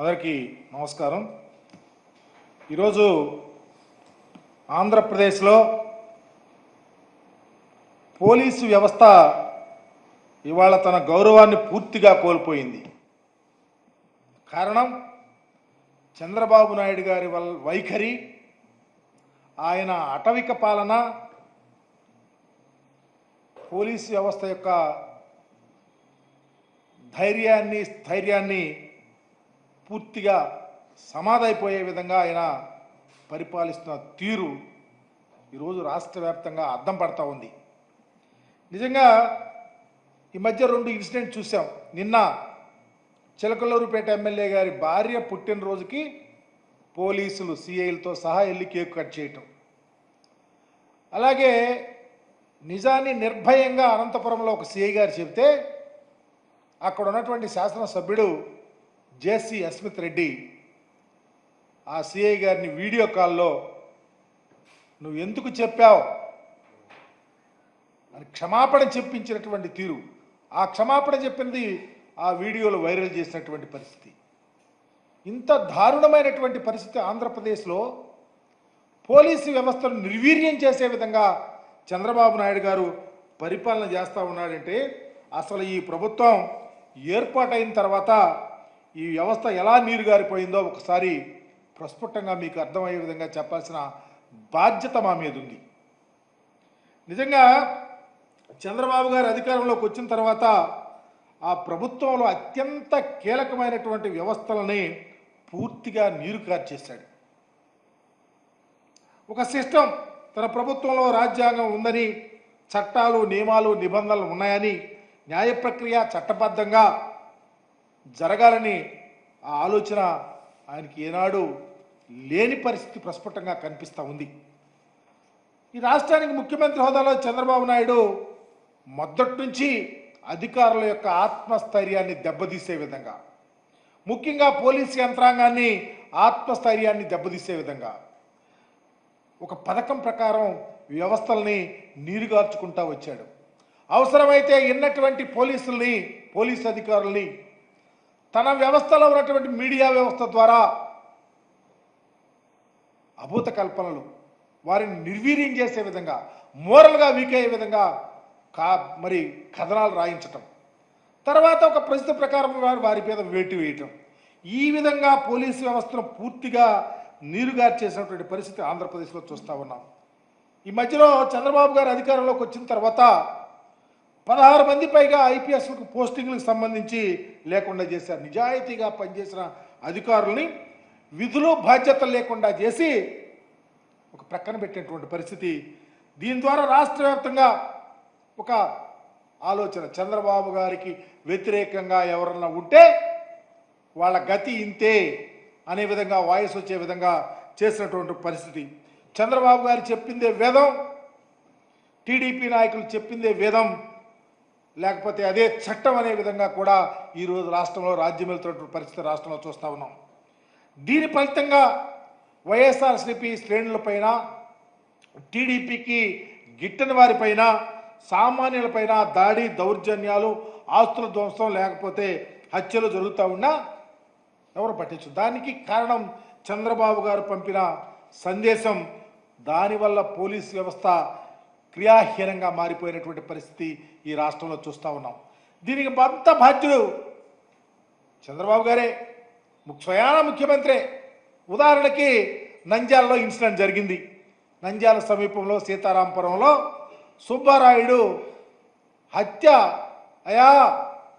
అందరికీ నమస్కారం. ఈరోజు ఆంధ్రప్రదేశ్లో పోలీసు వ్యవస్థ ఇవాళ తన గౌరవాన్ని పూర్తిగా కోల్పోయింది. కారణం చంద్రబాబు నాయుడు గారి వల్ వైఖరి ఆయన అటవిక పాలన పోలీసు వ్యవస్థ యొక్క ధైర్యాన్ని స్థైర్యాన్ని పూర్తిగా సమాధైపోయే విధంగా ఆయన పరిపాలిస్తున్న తీరు ఈరోజు రాష్ట్ర వ్యాప్తంగా అద్దం పడతా ఉంది. నిజంగా ఈ మధ్య రెండు ఇన్సిడెంట్ చూసాం. నిన్న చిలకలూరుపేట ఎమ్మెల్యే గారి భార్య పుట్టినరోజుకి పోలీసులు సిఐలతో సహా వెళ్ళి కేక్ కట్ చేయటం. అలాగే నిజాన్ని నిర్భయంగా అనంతపురంలో ఒక సిఐ గారు చెబితే అక్కడ ఉన్నటువంటి శాసనసభ్యుడు జేసి అస్మిత్ రెడ్డి ఆ సిఐ గారిని వీడియో కాల్లో నువ్వు ఎందుకు చెప్పావు? అని క్షమాపణ చెప్పించినటువంటి తీరు. ఆ క్షమాపణ చెప్పింది ఆ వీడియోలో వైరల్ చేసినటువంటి పరిస్థితి. ఇంత దారుణమైనటువంటి పరిస్థితి ఆంధ్రప్రదేశ్లో పోలీసు వ్యవస్థను నిర్వీర్యం చేసే విధంగా చంద్రబాబు నాయుడు గారు పరిపాలన చేస్తూ ఉన్నాడంటే అసలు ఈ ప్రభుత్వం ఏర్పాటైన తర్వాత ఈ వ్యవస్థ ఎలా నీరుగారిపోయిందో ఒకసారి ప్రస్ఫుటంగా మీకు అర్థమయ్యే విధంగా చెప్పాల్సిన బాధ్యత మా మీద ఉంది. నిజంగా చంద్రబాబు గారు అధికారంలోకి వచ్చిన తర్వాత ఆ ప్రభుత్వంలో అత్యంత కీలకమైనటువంటి వ్యవస్థలని పూర్తిగా నీరు కార్చేశాడు ఒక సిస్టమ్ తన ప్రభుత్వంలో రాజ్యాంగం ఉందని చట్టాలు నియమాలు నిబంధనలు ఉన్నాయని న్యాయ ప్రక్రియ చట్టబద్ధంగా జరగాలని ఆ ఆలోచన ఆయనకి ఏనాడు లేని పరిస్థితి ప్రస్ఫుటంగా కనిపిస్తూ ఉంది. ఈ రాష్ట్రానికి ముఖ్యమంత్రి హోదాలో చంద్రబాబు నాయుడు మొదటి నుంచి అధికారుల యొక్క ఆత్మస్థైర్యాన్ని దెబ్బతీసే విధంగా ముఖ్యంగా పోలీస్ యంత్రాంగాన్ని ఆత్మస్థైర్యాన్ని దెబ్బతీసే విధంగా ఒక పథకం ప్రకారం వ్యవస్థల్ని నీరుగార్చుకుంటా వచ్చాడు. అవసరమైతే ఎన్నటువంటి పోలీసుల్ని పోలీస్ అధికారుల్ని తన వ్యవస్థలో ఉన్నటువంటి మీడియా వ్యవస్థ ద్వారా అభూత కల్పనలు వారిని నిర్వీర్యం చేసే విధంగా మోరల్గా వీక్ అయ్యే విధంగా కా మరి కథనాలు రాయించటం. తర్వాత ఒక ప్రసిద్ధ ప్రకారం వారి వారి మీద వేటి వేయటం. ఈ విధంగా పోలీసు వ్యవస్థను పూర్తిగా నీరుగారు చేసినటువంటి పరిస్థితి ఆంధ్రప్రదేశ్లో చూస్తూ ఉన్నాం. ఈ మధ్యలో చంద్రబాబు గారు అధికారంలోకి వచ్చిన తర్వాత పదహారు మంది పైగా ఐపీఎస్లకు పోస్టింగ్లకు సంబంధించి లేకుండా చేశారు. నిజాయితీగా పనిచేసిన అధికారుల్ని విధులు బాధ్యతలు లేకుండా చేసి ఒక ప్రక్కన పెట్టినటువంటి పరిస్థితి. దీని ద్వారా రాష్ట్ర వ్యాప్తంగా ఒక ఆలోచన. చంద్రబాబు గారికి వ్యతిరేకంగా ఎవరన్నా ఉంటే వాళ్ళ గతి ఇంతే అనే విధంగా వాయిస్ వచ్చే విధంగా చేసినటువంటి పరిస్థితి. చంద్రబాబు గారు చెప్పిందే వేదం టీడీపీ నాయకులు చెప్పిందే వేదం. లేకపోతే అదే చట్టం అనే విధంగా కూడా ఈరోజు రాష్ట్రంలో రాజ్యం వెళ్తున్నటువంటి పరిస్థితి రాష్ట్రంలో చూస్తూ ఉన్నాం. దీని ఫలితంగా వైఎస్ఆర్సీపీ శ్రేణులపైన టీడీపీకి గిట్టని వారిపైన సామాన్యులపైన దాడి దౌర్జన్యాలు ఆస్తుల ధ్వంసం లేకపోతే హత్యలు జరుగుతూ ఉన్నా ఎవరు పట్టించు? దానికి కారణం చంద్రబాబు గారు పంపిన సందేశం. దానివల్ల పోలీస్ వ్యవస్థ క్రియాహీనంగా మారిపోయినటువంటి పరిస్థితి ఈ రాష్ట్రంలో చూస్తూ ఉన్నాం. దీనికి అంత బాధ్యుడు చంద్రబాబు గారే స్వయాన ముఖ్యమంత్రి. ఉదాహరణకి నంద్యాలలో ఇన్సిడెంట్ జరిగింది. నంద్యాల సమీపంలో సీతారాంపురంలో సుబ్బారాయుడు హత్య. అయా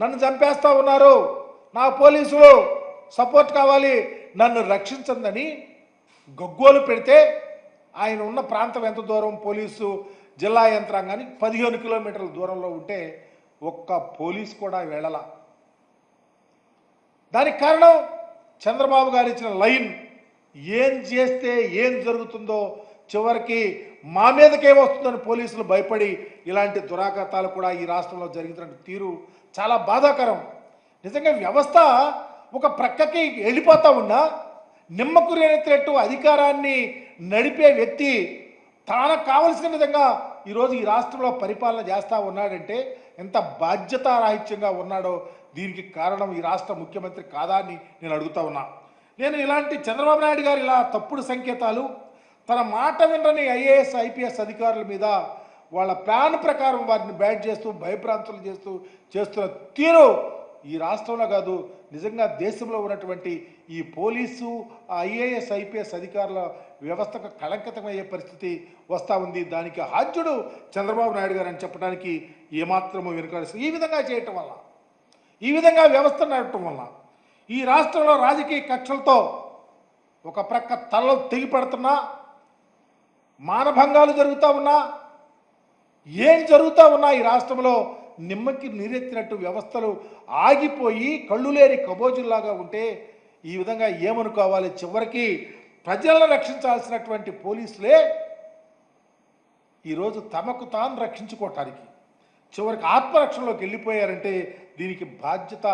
నన్ను చంపేస్తా ఉన్నారు. నా పోలీసులు సపోర్ట్ కావాలి. నన్ను రక్షించందని గగ్గోలు పెడితే ఆయన ఉన్న ప్రాంతం ఎంత దూరం? పోలీసు జిల్లా యంత్రాంగానికి పదిహేను కిలోమీటర్ల దూరంలో ఉంటే ఒక్క పోలీస్ కూడా వెళ్ళలా దానికి కారణం చంద్రబాబు గారు ఇచ్చిన లైన్. ఏం చేస్తే ఏం జరుగుతుందో చివరికి మా మీదకే వస్తుందని పోలీసులు భయపడి ఇలాంటి దురాఘాతాలు కూడా ఈ రాష్ట్రంలో జరుగుతున్న తీరు చాలా బాధాకరం. నిజంగా వ్యవస్థ ఒక ప్రక్కకి వెళ్ళిపోతా ఉన్నా నిమ్మకురేనెత్తేట్టు అధికారాన్ని నడిపే వ్యక్తి తనకు కావలసిన విధంగా ఈరోజు ఈ రాష్ట్రంలో పరిపాలన చేస్తూ ఉన్నాడంటే ఎంత బాధ్యతారాహిత్యంగా ఉన్నాడో దీనికి కారణం ఈ రాష్ట్ర ముఖ్యమంత్రి కాదా అని నేను అడుగుతా ఉన్నా. నేను ఇలాంటి చంద్రబాబు నాయుడు గారు ఇలా తప్పుడు సంకేతాలు తన మాట వినని ఐఏఎస్ ఐపీఎస్ అధికారుల మీద వాళ్ళ ప్లాన్ ప్రకారం వారిని బ్యాట్ చేస్తూ భయప్రాంతులు చేస్తూ చేస్తున్న తీరు ఈ రాష్ట్రంలో కాదు నిజంగా దేశంలో ఉన్నటువంటి ఈ పోలీసు ఐఏఎస్ ఐపీఎస్ అధికారుల వ్యవస్థకు కళంకితమయ్యే పరిస్థితి వస్తూ ఉంది. దానికి హాజ్యుడు చంద్రబాబు నాయుడు గారు అని చెప్పడానికి ఏమాత్రము వెనుకాల్సి ఈ విధంగా చేయటం వల్ల ఈ విధంగా వ్యవస్థ నడపటం వల్ల ఈ రాష్ట్రంలో రాజకీయ కక్షలతో ఒక ప్రక్క తలలో తెగిపడుతున్నా మానభంగాలు జరుగుతూ ఉన్నా ఏం జరుగుతూ ఉన్నా ఈ రాష్ట్రంలో నిమ్మకి నీరెత్తినట్టు వ్యవస్థలు ఆగిపోయి కళ్ళు లేని కబోజుల్లాగా ఉంటే ఈ విధంగా ఏమనుకోవాలి? చివరికి ప్రజలను రక్షించాల్సినటువంటి పోలీసులే ఈరోజు తమకు తాను రక్షించుకోవటానికి చివరికి ఆత్మరక్షణలోకి వెళ్ళిపోయారంటే దీనికి బాధ్యత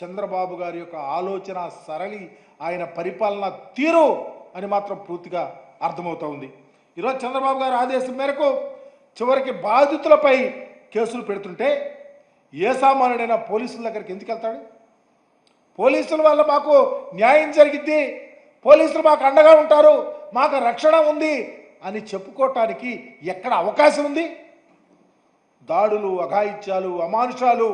చంద్రబాబు గారి యొక్క ఆలోచన సరళి ఆయన పరిపాలన తీరు అని మాత్రం పూర్తిగా అర్థమవుతా ఉంది. ఈరోజు చంద్రబాబు గారి ఆదేశం మేరకు చివరికి బాధితులపై కేసులు పెడుతుంటే ఏ సామాన్యుడైనా పోలీసుల దగ్గరికి ఎందుకు వెళ్తాడు? పోలీసుల వల్ల మాకు న్యాయం జరిగిద్ది. పోలీసులు మాకు అండగా ఉంటారు. మాకు రక్షణ ఉంది అని చెప్పుకోవటానికి ఎక్కడ అవకాశం ఉంది? దాడులు అఘాయిత్యాలు అమానుషాలు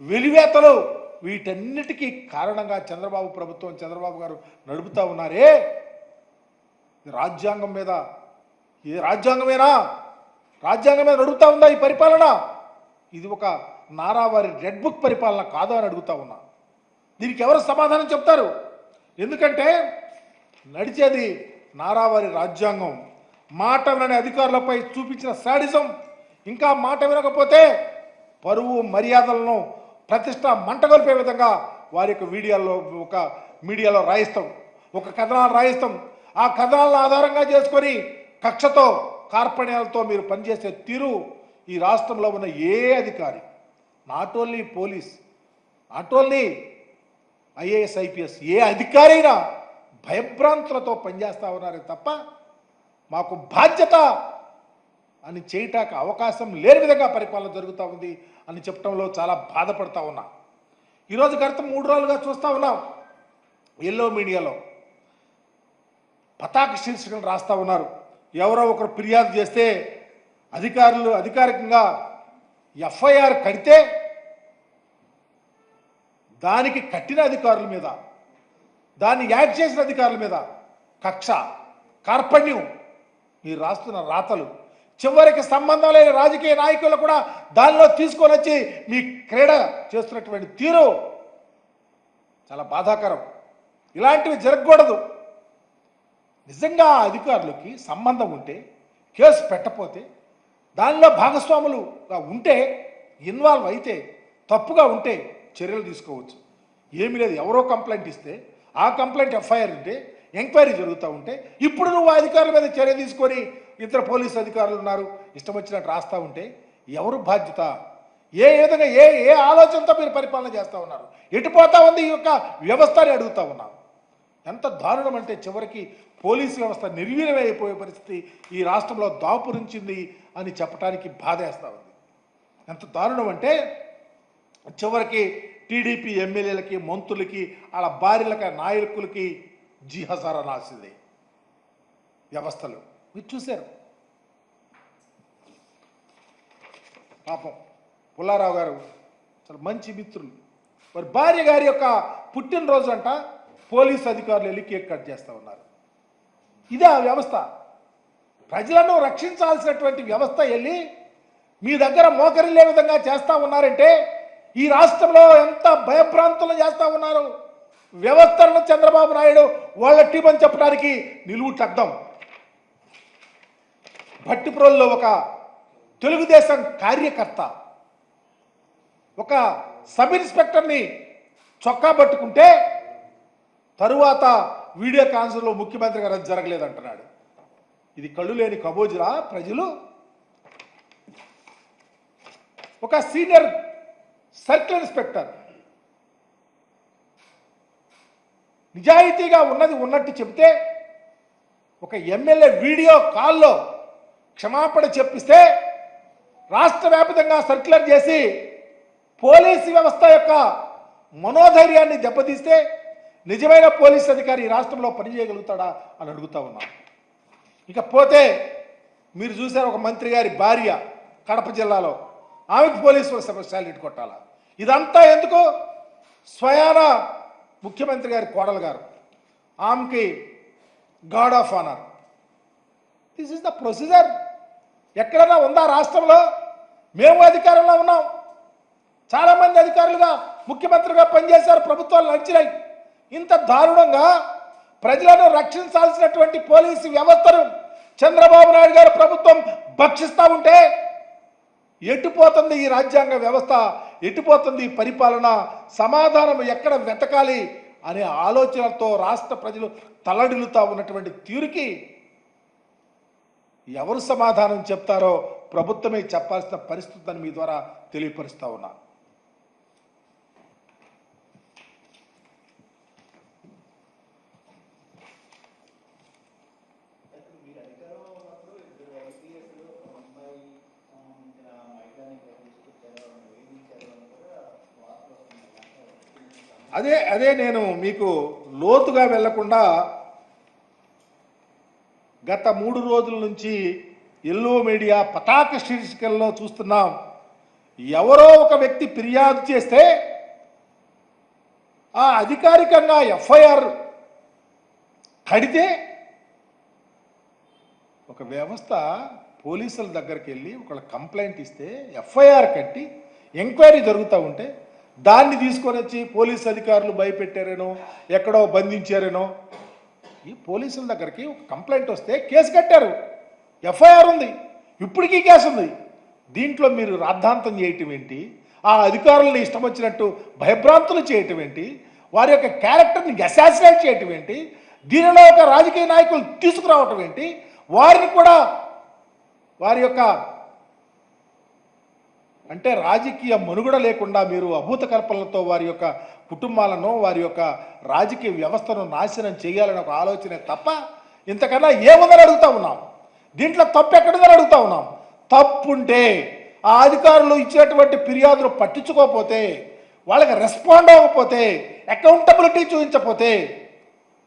వెలివేతలు వీటన్నిటికీ కారణంగా చంద్రబాబు ప్రభుత్వం చంద్రబాబు గారు నడుపుతా ఉన్నారే? రాజ్యాంగం మీద. ఇది రాజ్యాంగమేనా? రాజ్యాంగం మీద నడుపుతా ఉందా ఈ పరిపాలన? ఇది ఒక నారావారి రెడ్ బుక్ పరిపాలన కాదు అని అడుగుతా ఉన్నా. దీనికి ఎవరు సమాధానం చెప్తారు? ఎందుకంటే నడిచేది నారావారి రాజ్యాంగం. మాట వినని అధికారులపై చూపించిన శాడిజం. ఇంకా మాట వినకపోతే పరువు మర్యాదలను ప్రతిష్ట మంటగొల్పే విధంగా వారి యొక్క వీడియోలో ఒక మీడియాలో రాయిస్తాం. ఒక కథనాలు రాయిస్తాం. ఆ కథనాలను ఆధారంగా చేసుకొని కక్షతో కార్పణ్యాలతో మీరు పనిచేసే తీరు ఈ రాష్ట్రంలో ఉన్న ఏ అధికారి? Not only police not only IAS IPS ఏ అధికారి అయినా భయభ్రాంతులతో పనిచేస్తూ ఉన్నారే తప్ప మాకు బాధ్యత అని చేయటానికి అవకాశం లేని విధంగా పరిపాలన జరుగుతూ ఉంది అని చెప్పడంలో చాలా బాధపడతా ఉన్నా. ఈరోజు గత మూడు రోజులుగా చూస్తూ ఉన్నాం. ఎల్లో మీడియాలో పతాక శీర్షికలు రాస్తూ ఉన్నారు. ఎవరో ఒకరు ఫిర్యాదు చేస్తే అధికారులు అధికారికంగా ఎఫ్ఐఆర్ కడితే దానికి కట్టిన అధికారుల మీద దాన్ని యాడ్ చేసిన అధికారుల మీద కక్ష కార్పణ్యం మీరు రాస్తున్న రాతలు చివరికి సంబంధం లేని రాజకీయ నాయకులు కూడా దానిలో తీసుకొని వచ్చి మీ క్రీడ చేస్తున్నటువంటి తీరు చాలా బాధాకరం. ఇలాంటివి జరగకూడదు. నిజంగా అధికారులకి సంబంధం ఉంటే కేసు పెట్టపోతే దానిలో భాగస్వాములుగా ఉంటే ఇన్వాల్వ్ అయితే తప్పుగా ఉంటే చర్యలు తీసుకోవచ్చు. ఏమీ లేదు. ఎవరో కంప్లైంట్ ఇస్తే ఆ కంప్లైంట్ ఎఫ్ఐఆర్ ఉంటే ఎంక్వైరీ జరుగుతూ ఉంటే ఇప్పుడు నువ్వు ఆ అధికారుల మీద చర్య తీసుకొని ఇతర పోలీసు అధికారులు ఉన్నారు ఇష్టం వచ్చినట్టు రాస్తా ఉంటే ఎవరు బాధ్యత? ఏ విధంగా ఏ ఏ ఆలోచనతో మీరు పరిపాలన చేస్తూ ఉన్నారు? ఎటుపోతా ఉంది ఈ యొక్క వ్యవస్థ అని అడుగుతా ఉన్నాను ఎంత దారుణం అంటే చివరికి పోలీసు వ్యవస్థ నిర్వీర్యమైపోయే పరిస్థితి ఈ రాష్ట్రంలో దాపురించింది అని చెప్పడానికి బాధేస్తూ ఉంది. ఎంత దారుణం అంటే చివరికి టీడీపీ ఎమ్మెల్యేలకి మంత్రులకి వాళ్ళ భార్యలకి నాయకులకి జిహసారా నాసింది వ్యవస్థలు. మీరు చూశారు. పాపం పుల్లారావు గారు చాలా మంచి మిత్రులు. మరి భార్య గారి యొక్క పుట్టినరోజు అంట పోలీస్ అధికారులు వెళ్ళి కేక్ కట్ చేస్తూ ఉన్నారు. ఇదే ఆ వ్యవస్థ. ప్రజలను రక్షించాల్సినటువంటి వ్యవస్థ వెళ్ళి మీ దగ్గర మోకరిల్లే విధంగా చేస్తూ ఉన్నారంటే ఈ రాష్ట్రంలో ఎంత భయభ్రాంతులు చేస్తా ఉన్నారు? వ్యవస్థలను చంద్రబాబు నాయుడు వాళ్ళ టీం అని చెప్పడానికి నిలువుటద్దం భట్టిపురంలో ఒక తెలుగుదేశం కార్యకర్త ఒక సబ్ ఇన్స్పెక్టర్ని చొక్కా పట్టుకుంటే తరువాత వీడియో కాన్సర్లో ముఖ్యమంత్రి గారు అది జరగలేదంటున్నాడు. ఇది కళ్ళు లేని కబోజురా ప్రజలు. ఒక సీనియర్ సర్కిల్ ఇన్స్పెక్టర్. నిజాయితీగా ఉన్నది ఉన్నట్టు చెబితే ఒక ఎమ్మెల్యే వీడియో కాల్లో క్షమాపణ చెప్పిస్తే రాష్ట్ర వ్యాప్తంగా సర్క్యులర్ చేసి పోలీసు వ్యవస్థ యొక్క మనోధైర్యాన్ని దెబ్బతీస్తే నిజమైన పోలీస్ అధికారి ఈ రాష్ట్రంలో పనిచేయగలుగుతాడా అని అడుగుతా ఉన్నా. ఇకపోతే మీరు చూసారు ఒక మంత్రి గారి భార్య కడప జిల్లాలో. ఆమెకు పోలీసు శాలరీ కొట్టాలా ఇదంతా ఎందుకు? స్వయాన ముఖ్యమంత్రి గారి కోడలు గారు. ఆమెకి guard of honour this is the procedure ఎక్కడైనా ఉందా రాష్ట్రంలో? మేము అధికారంలో ఉన్నాం. చాలామంది అధికారులుగా ముఖ్యమంత్రిగా పనిచేశారు ప్రభుత్వాలు నడిచినాయి. ఇంత దారుణంగా ప్రజలను రక్షించాల్సినటువంటి పోలీసు వ్యవస్థను చంద్రబాబు నాయుడు గారు ప్రభుత్వం భక్షిస్తూ ఉంటే ఎటుపోతుంది ఈ రాజ్యాంగ వ్యవస్థ? ఎటుపోతుంది ఈ పరిపాలన? సమాధానం ఎక్కడ వెతకాలి? అనే ఆలోచనలతో రాష్ట్ర ప్రజలు తలడిల్లుతా ఉన్నటువంటి తీరుకి ఎవరు సమాధానం చెప్తారో ప్రభుత్వమే చెప్పాల్సిన పరిస్థితి అని మీ ద్వారా తెలియపరుస్తా ఉన్నా. అదే అదే నేను మీకు లోతుగా వెళ్ళకుండా గత మూడు రోజుల నుంచి ఎల్లో మీడియా పతాక శీర్షికల్లో చూస్తున్నాం. ఎవరో ఒక వ్యక్తి ఫిర్యాదు చేస్తే ఆ అధికారికంగా ఎఫ్ఐఆర్ కడితే ఒక వ్యవస్థ పోలీసుల దగ్గరికి వెళ్ళి ఒకళ్ళ కంప్లైంట్ ఇస్తే ఎఫ్ఐఆర్ కట్టి ఎంక్వైరీ జరుగుతూ ఉంటే దాన్ని తీసుకొని వచ్చి పోలీస్ అధికారులు భయపెట్టారేనో ఎక్కడో బంధించారేనో ఈ పోలీసుల దగ్గరికి ఒక కంప్లైంట్ వస్తే కేసు కట్టారు. ఎఫ్ఐఆర్ ఉంది. ఇప్పటికీ కేసు ఉంది. దీంట్లో మీరు రాద్ధాంతం చేయటం ఏంటి? ఆ అధికారులను ఇష్టం వచ్చినట్టు భయభ్రాంతులు చేయటం ఏంటి? వారి యొక్క క్యారెక్టర్ని అసాసినేట్ చేయటం ఏంటి? దీనిలో ఒక రాజకీయ నాయకులు తీసుకురావటం ఏంటి? వారిని కూడా వారి యొక్క అంటే రాజకీయ మనుగడ లేకుండా మీరు అభూత కల్పనలతో వారి యొక్క కుటుంబాలను వారి యొక్క రాజకీయ వ్యవస్థను నాశనం చేయాలని ఒక ఆలోచనే తప్ప ఇంతకన్నా ఏముందని అడుగుతా ఉన్నాం? దీంట్లో తప్పు ఎక్కడుందని అడుగుతా ఉన్నాం? తప్పుంటే ఆ అధికారులు ఇచ్చినటువంటి ఫిర్యాదులు పట్టించుకోకపోతే వాళ్ళకి రెస్పాండ్ అవ్వకపోతే అకౌంటబిలిటీ చూపించకపోతే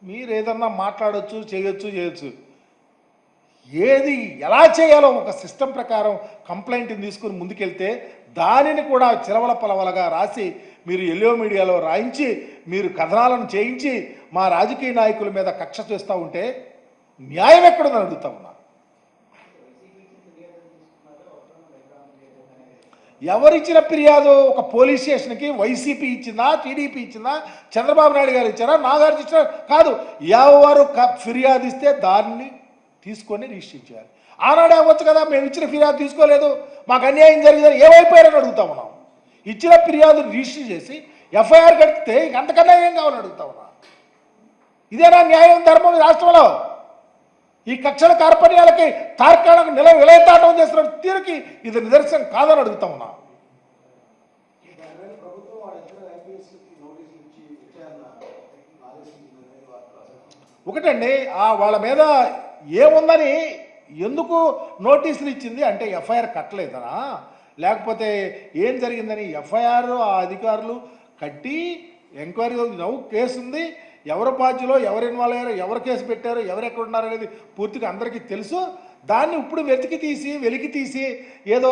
మీరు ఏదన్నా మాట్లాడవచ్చు చేయొచ్చు చేయొచ్చు. ఏది ఎలా చేయాలో ఒక సిస్టమ్ ప్రకారం కంప్లైంట్ని తీసుకుని ముందుకెళ్తే దానిని కూడా చిలవల పలవలగా రాసి మీరు ఎల్లో మీడియాలో రాయించి మీరు కథనాలను చేయించి మా రాజకీయ నాయకుల మీద కక్ష చేస్తూ ఉంటే న్యాయం ఎక్కడుందని అడుగుతా ఉన్నా. ఎవరిచ్చిన ఫిర్యాదు? ఒక పోలీస్ స్టేషన్కి వైసీపీ ఇచ్చిందా టీడీపీ ఇచ్చిందా చంద్రబాబు నాయుడు గారు ఇచ్చారా నాగార్జున ఇచ్చారా? కాదు ఎవరు క- ఫిర్యాదు ఇస్తే దాన్ని తీసుకొని రిజిస్టర్ చేయాలి. ఆనాడే అవ్వచ్చు కదా మేము ఇచ్చిన ఫిర్యాదు తీసుకోలేదు మాకు అన్యాయం జరిగిందని ఏమైపోయారని అడుగుతా ఉన్నాం. ఇచ్చిన ఫిర్యాదు రిజిస్టర్ చేసి ఎఫ్ఐఆర్ కడితే ఇంక అంతకన్నా ఏం కావాలని అడుగుతా ఉన్నా? ఇదేనా న్యాయం ధర్మం రాష్ట్రంలో? ఈ కక్షల కార్పణ్యాలకి తార్కాణకు నిల విలయతాటం చేసిన తీరుకి ఇది నిదర్శనం కాదని అడుగుతా ఉన్నా? ఒకటండి ఆ వాళ్ళ మీద ఏముందని ఎందుకు నోటీసులు ఇచ్చింది అంటే ఎఫ్ఐఆర్ కట్టలేదనా? లేకపోతే ఏం జరిగిందని ఎఫ్ఐఆర్ ఆ అధికారులు కట్టి ఎంక్వైరీ నవ్వు కేసు ఉంది ఎవరు బాధ్యులో ఎవరు ఇన్వాల్వ్ అయ్యారో? ఎవరు కేసు పెట్టారో? ఎవరు ఎక్కడ ఉన్నారు అనేది పూర్తిగా అందరికీ తెలుసు. దాన్ని ఇప్పుడు వెతికి తీసి వెలికి తీసి ఏదో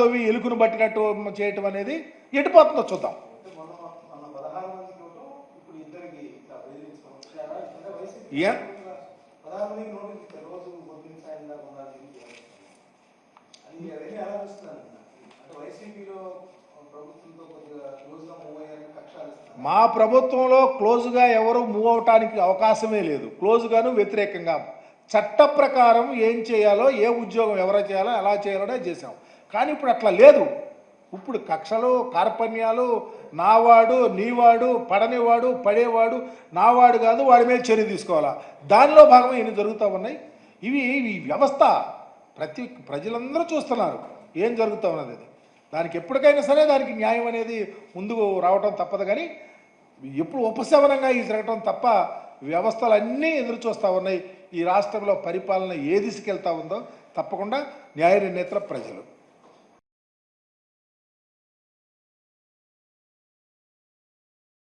దొవ్వి ఎలుకను పట్టినట్టు చేయటం అనేది ఎటుపోతుందో చూద్దాం. అంటే మొన్న మొన్న పదహారు మందికి ఇవ్వటం ఇప్పుడు ఇద్దరికి ఇట్లా బెదిరించడం ఇచ్చారా? అంటే వైసీపీ ఏ? పదహారు మందికి నోటీస్ ఇచ్చారు రోజు పొద్దున్న సాయం దాకా ఉండాలి ఇది అని. అది అవన్నీ ఎలా చూస్తున్నారు అంటే వైసీపీలో ప్రభుత్వంతో కొద్దిగా క్లోజ్గా మూవ్ అయ్యారని కక్షాలు ఇస్తున్నారు మా ప్రభుత్వంలో క్లోజ్గా ఎవరు మూవ్ అవటానికి అవకాశమే లేదు. క్లోజ్గాను వ్యతిరేకంగా చట్ట ప్రకారం ఏం చేయాలో ఏ ఉద్యోగం ఎవరో చేయాలో ఎలా చేయాలనే చేసాం కానీ ఇప్పుడు అట్లా లేదు. ఇప్పుడు కక్షలు కార్పణ్యాలు నావాడు నీవాడు పడనివాడు పడేవాడు నావాడు కాదు వాడి మీద చర్య తీసుకోవాలా? దానిలో భాగం ఇన్ని జరుగుతూ ఉన్నాయి. ఇవి ఈ వ్యవస్థ. ప్రతి ప్రజలందరూ చూస్తున్నారు. ఏం జరుగుతూ ఉన్నది అది? దానికి ఎప్పటికైనా సరే దానికి న్యాయం అనేది ముందుకు రావటం తప్పదు కానీ ఎప్పుడు ఉపశమనంగా ఈ జరగటం తప్ప వ్యవస్థలన్నీ ఎదురు చూస్తూ ఉన్నాయి. ఈ రాష్ట్రంలో పరిపాలన ఏ దిశకెళ్తా ఉందో తప్పకుండా న్యాయ నిర్ణేతల ప్రజలు.